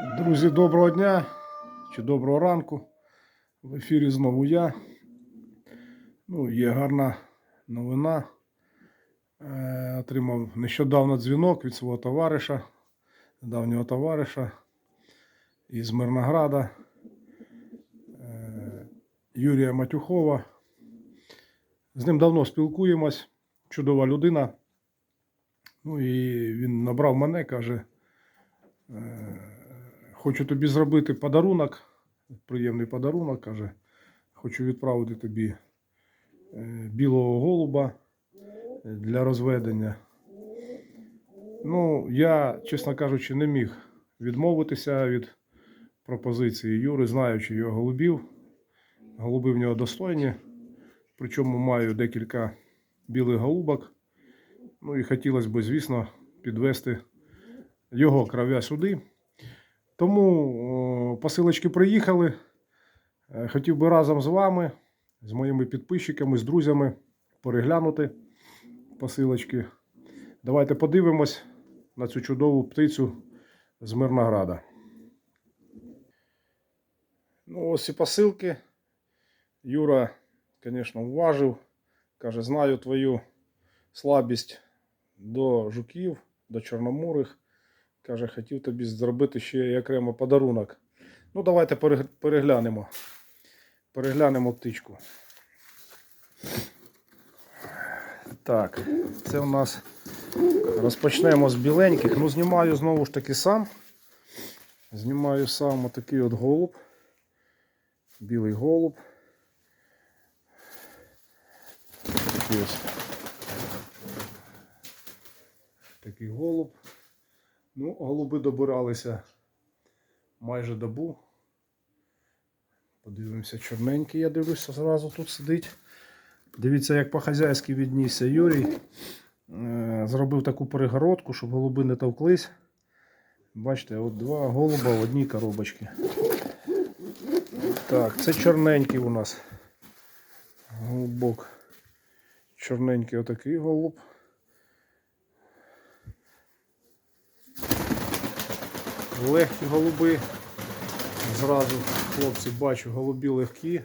Друзі, доброго дня чи доброго ранку. В ефірі знову я. Ну, є гарна новина. Е, отримав нещодавно дзвінок від свого товариша, давнього товариша із Мирнограда е, Юрія Матюхова. З ним давно спілкуємось. Чудова людина. Ну і він набрав мене, каже. е, Хочу тобі зробити подарунок, приємний подарунок, каже. Хочу відправити тобі е, білого голуба для розведення. Ну, я, чесно кажучи, не міг відмовитися від пропозиції Юри, знаючи його голубів. Голуби в нього достойні. Причому маю декілька білих голубок. Ну і хотілося б, звісно, підвести його кров'я сюди. Тому посилочки приїхали. Е, Хотів би разом з вами, з моїми підписчиками, з друзями переглянути посилочки. Давайте подивимось на цю чудову птицю з Мирнограда. Ну, ось і посилки. Юра, звісно, уважив. Каже, знаю твою слабість до жуків, до чорноморих. Каже, хотів тобі зробити ще й окремо подарунок. Ну, давайте переглянемо. Переглянемо птичку. Так, це у нас розпочнемо з біленьких. Ну, знімаю знову ж таки сам. Знімаю сам отакий от голуб. Білий голуб. Ось. Такий голуб. Ну, голуби добиралися майже добу. Подивимося, чорненький, я дивлюся, зразу тут сидить. Дивіться, як по-хазяйськи віднісся Юрій. Е, Зробив таку перегородку, щоб голуби не товклись. Бачите, от два голуба в одній коробочці. Так, це чорненький у нас. Голубок. Чорненький отакий голуб. Легкі голуби. Зразу, хлопці, бачу, голубі легкі.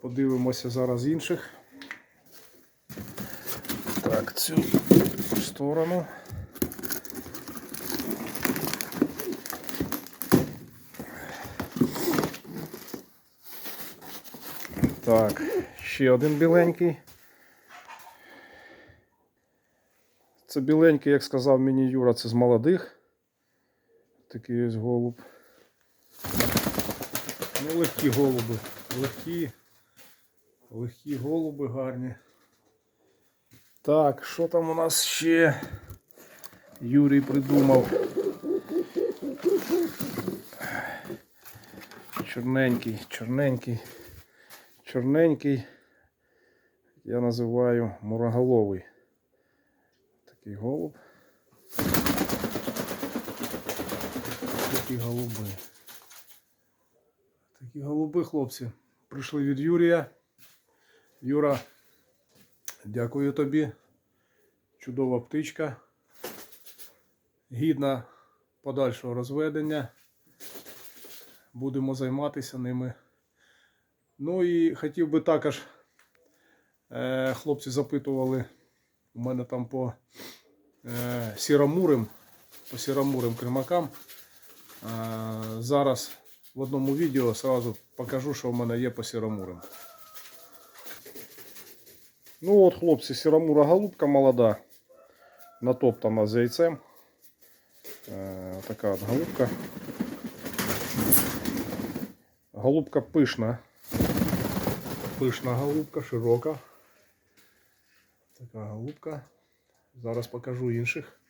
Подивимося зараз інших. Так, цю сторону. Так, ще один біленький. Це біленький, як сказав мені Юра, це з молодих. Такий ось голуб. Ну, легкі голуби. Легкі. Легкі голуби гарні. Так, що там у нас ще? Юрій придумав. Чорненький, чорненький, чорненький. Я називаю мураголовий. Такий голуб. Такі голуби. Такі голуби, хлопці. Прийшли від Юрія. Юра, дякую тобі. Чудова птичка. Гідна подальшого розведення. Будемо займатися ними. Ну і хотів би також, е, хлопці запитували у мене там по е, сіромурим, по сіромурим кримакам. Е, зараз в одному відео сразу покажу, що в мене є по сіромурим. Ну от, хлопці, сіромура голубка молода, натоптана з яйцем. Е, така от голубка. Голубка пишна. Пишна голубка, широка. Така голубка. Зараз покажу інших.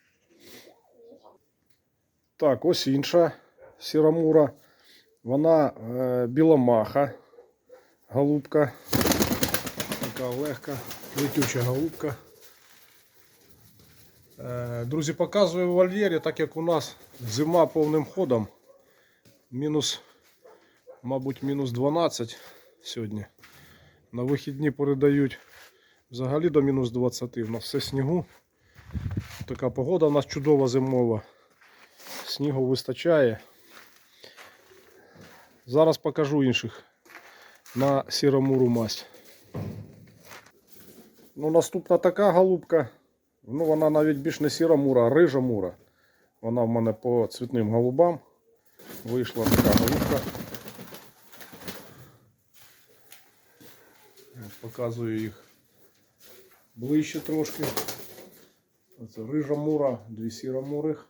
Так, ось інша сірамура. Вона е, біломаха. Голубка. Така легка, летюча голубка. Е, друзі, показую в вольєрі, так як у нас зима повним ходом. Мінус, мабуть, мінус 12 сьогодні. На вихідні передають взагалі до мінус 20, в нас все снігу. така погода у нас чудова зимова. Снігу вистачає. Зараз покажу інших на сіромуру масть. Ну, наступна така голубка. Ну, вона навіть більш не сіра мура, а рижа мура. Вона в мене по цвітним голубам. Вийшла така голубка. Показую їх ближче трошки. Це рижа мура, дві сіра мурих.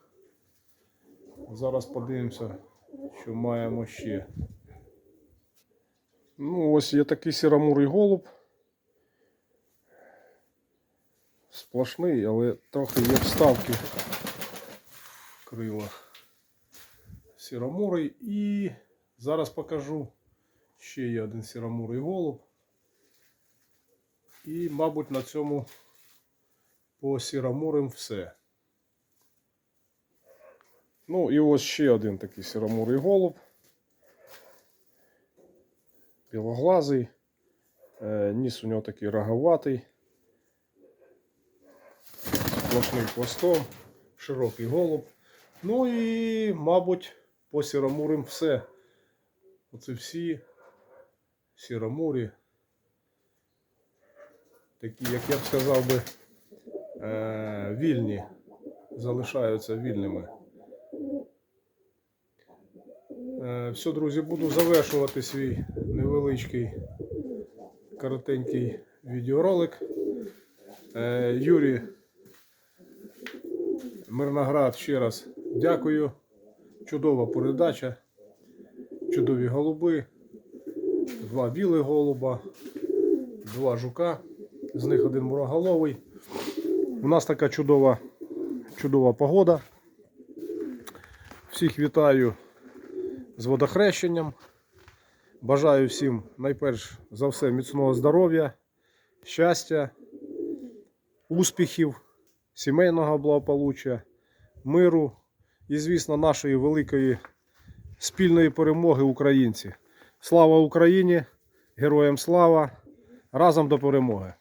Зараз подивимося, що маємо ще. Ну, ось є такий сіромурий голуб. Сплошний, але трохи є вставки в крилах. Сіромурий. І зараз покажу ще є один сіромурий голуб. І, мабуть, на цьому по сіромурим все. Ну і ось ще один такий сіромурий голуб. Білоглазий. Е, ніс у нього такий роговатий. Сплошним хвостом, широкий голуб. Ну і, мабуть, по сіромурим все. Оце всі сіромурі. Такі, як я б сказав би, е, вільні, залишаються вільними. Е, Все, друзі, буду завершувати свій невеличкий коротенький відеоролик. Е, Юрій Мирноград ще раз дякую. Чудова передача. Чудові голуби. Два білих голуба, два жука. З них один муроголовий. У нас така чудова, чудова погода. Всіх вітаю з водохрещенням. Бажаю всім найперш за все міцного здоров'я, щастя, успіхів, сімейного благополуччя, миру і, звісно, нашої великої спільної перемоги українці. Слава Україні! Героям слава! Разом до перемоги!